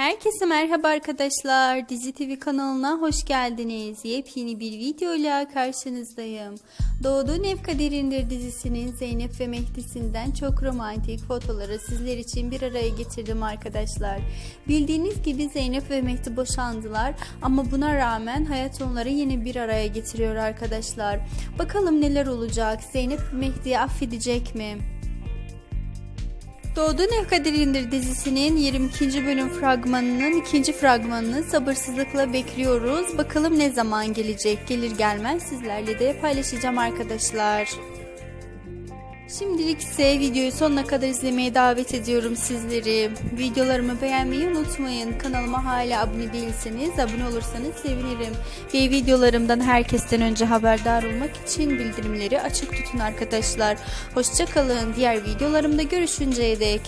Herkese merhaba arkadaşlar. Dizi TV kanalına hoş geldiniz. Yepyeni bir videoyla karşınızdayım. Doğduğun Ev Kaderindir dizisinin Zeynep ve Mehdi'sinden çok romantik fotoları sizler için bir araya getirdim arkadaşlar. Bildiğiniz gibi Zeynep ve Mehdi boşandılar ama buna rağmen hayat onları yine bir araya getiriyor arkadaşlar. Bakalım neler olacak? Zeynep Mehdi'yi affedecek mi? Doğduğun Ev Kaderindir dizisinin 22. bölüm fragmanının ikinci fragmanını sabırsızlıkla bekliyoruz. Bakalım ne zaman gelecek? Gelir gelmez sizlerle de paylaşacağım arkadaşlar. Şimdilik ise videoyu sonuna kadar izlemeye davet ediyorum sizleri. Videolarımı beğenmeyi unutmayın. Kanalıma hala abone değilseniz abone olursanız sevinirim. Ve videolarımdan herkesten önce haberdar olmak için bildirimleri açık tutun arkadaşlar. Hoşçakalın. Diğer videolarımda görüşünceye dek.